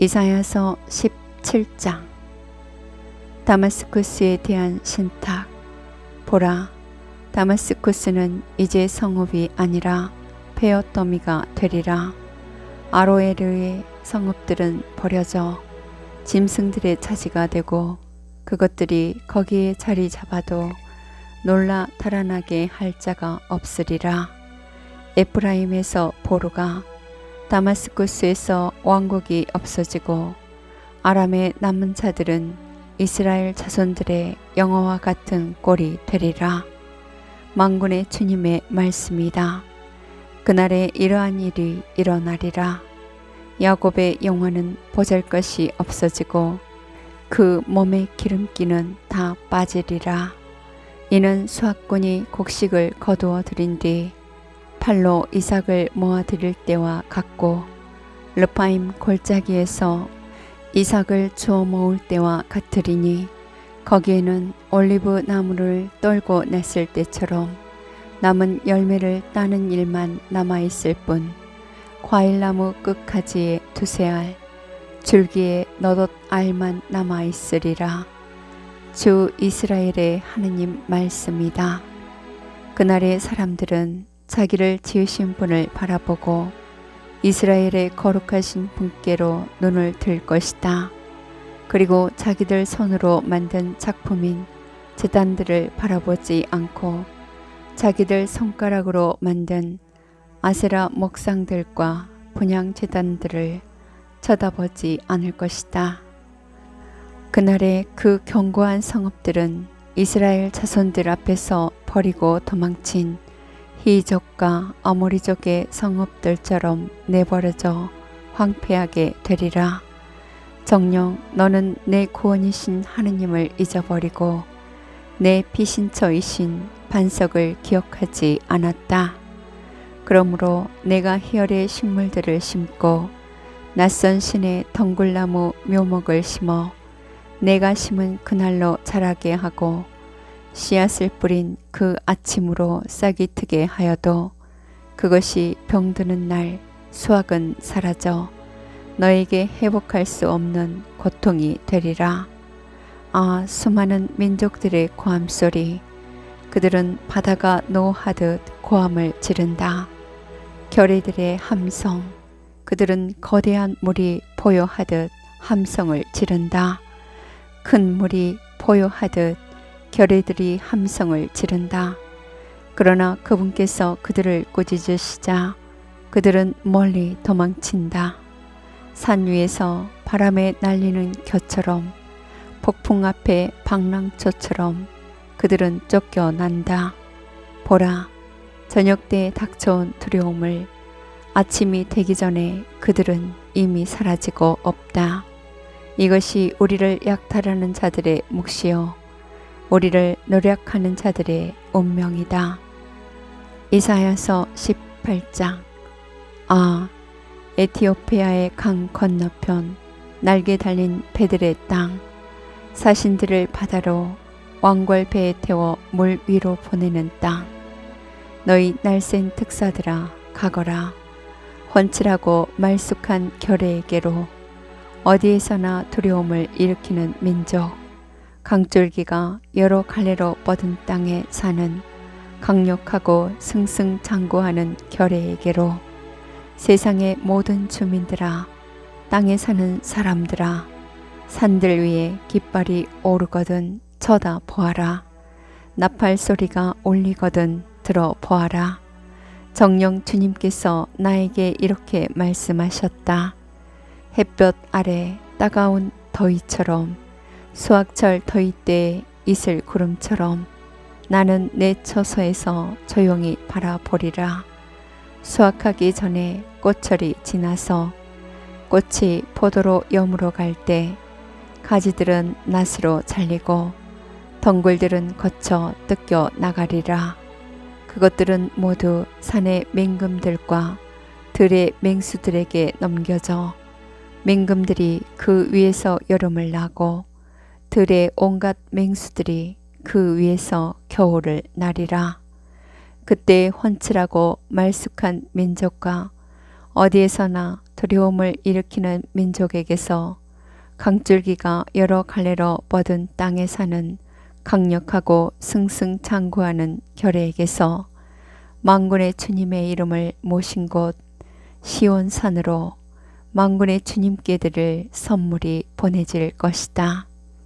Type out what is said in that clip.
이사야서 17장. 다마스쿠스에 대한 신탁. 보라 다마스쿠스는 이제 성읍이 아니라 베어더미가 되리라. 아로에르의 성읍들은 버려져 짐승들의 차지가 되고 그것들이 거기에 자리 잡아도 놀라 달아나게 할 자가 없으리라. 에프라임에서 보루가 다마스쿠스에서 왕국이 없어지고 아람의 남은 자들은 이스라엘 자손들의 영어와 같은 꼴이 되리라. 망군의 주님의 말씀이다. 그날에 이러한 일이 일어나리라. 야곱의 영혼은 보잘 것이 없어지고 그 몸의 기름기는 다 빠지리라. 이는 수학군이 곡식을 거두어 들인 뒤 팔로 이삭을 모아 드릴 때와 같고 르파임 골짜기에서 이삭을 주워 모을 때와 같으리니 거기에는 올리브 나무를 떨고 냈을 때처럼 남은 열매를 따는 일만 남아 있을 뿐 과일나무 끝가지에 두세 알 줄기에 너덧 알만 남아 있으리라. 주 이스라엘의 하느님 말씀이다. 그날의 사람들은 자기를 지으신 분을 바라보고 이스라엘의 거룩하신 분께로 눈을 들 것이다. 그리고 자기들 손으로 만든 작품인 재단들을 바라보지 않고 자기들 손가락으로 만든 아세라 목상들과 분양 재단들을 쳐다보지 않을 것이다. 그날의 그 견고한 성읍들은 이스라엘 자손들 앞에서 버리고 도망친 희족과 아모리족의 성읍들처럼 내버려져 황폐하게 되리라. 정령 너는 내 구원이신 하느님을 잊어버리고 내 피신처이신 반석을 기억하지 않았다. 그러므로 내가 희열의 식물들을 심고 낯선 신의 덩굴나무 묘목을 심어 내가 심은 그날로 자라게 하고 씨앗을 뿌린 그 아침으로 싹이 트게 하여도 그것이 병드는 날 수확은 사라져 너에게 회복할 수 없는 고통이 되리라. 아, 수많은 민족들의 고함 소리. 그들은 바다가 노하듯 고함을 지른다. 결의들의 함성. 그들은 거대한 물이 포효하듯 함성을 지른다. 큰 물이 포효하듯 결의들이 함성을 지른다. 그러나 그분께서 그들을 꾸짖으시자 그들은 멀리 도망친다. 산 위에서 바람에 날리는 겨처럼 폭풍 앞에 방랑초처럼 그들은 쫓겨난다. 보라, 저녁 때 닥쳐온 두려움을 아침이 되기 전에 그들은 이미 사라지고 없다. 이것이 우리를 약탈하는 자들의 몫이요 우리를 노력하는 자들의 운명이다. 이사야서 18장. 아 에티오피아의 강 건너편 날개 달린 배들의 땅. 사신들을 바다로 왕궐 배에 태워 물 위로 보내는 땅. 너희 날쌘 특사들아 가거라. 훤칠하고 말쑥한 결의에게로 어디에서나 두려움을 일으키는 민족 강줄기가 여러 갈래로 뻗은 땅에 사는 강력하고 승승장구하는 결의에게로 세상의 모든 주민들아 땅에 사는 사람들아 산들 위에 깃발이 오르거든 쳐다 보아라. 나팔 소리가 울리거든 들어 보아라. 정령 주님께서 나에게 이렇게 말씀하셨다. 햇볕 아래 따가운 더위처럼 수학철 더위 때에 이슬 구름처럼 나는 내 처소에서 조용히 바라보리라. 수확하기 전에 꽃철이 지나서 꽃이 포도로 여물어 갈 때 가지들은 낫으로 잘리고 덩굴들은 거쳐 뜯겨 나가리라. 그것들은 모두 산의 맹금들과 들의 맹수들에게 넘겨져 맹금들이 그 위에서 여름을 나고 들의 온갖 맹수들이 그 위에서 겨울을 나리라. 그때 훤칠하고 말쑥한 민족과 어디에서나 두려움을 일으키는 민족에게서 강줄기가 여러 갈래로 뻗은 땅에 사는 강력하고 승승장구하는 결의에게서 망군의 주님의 이름을 모신 곳 시온산으로 망군의 주님께 드릴 선물이 보내질 것이다.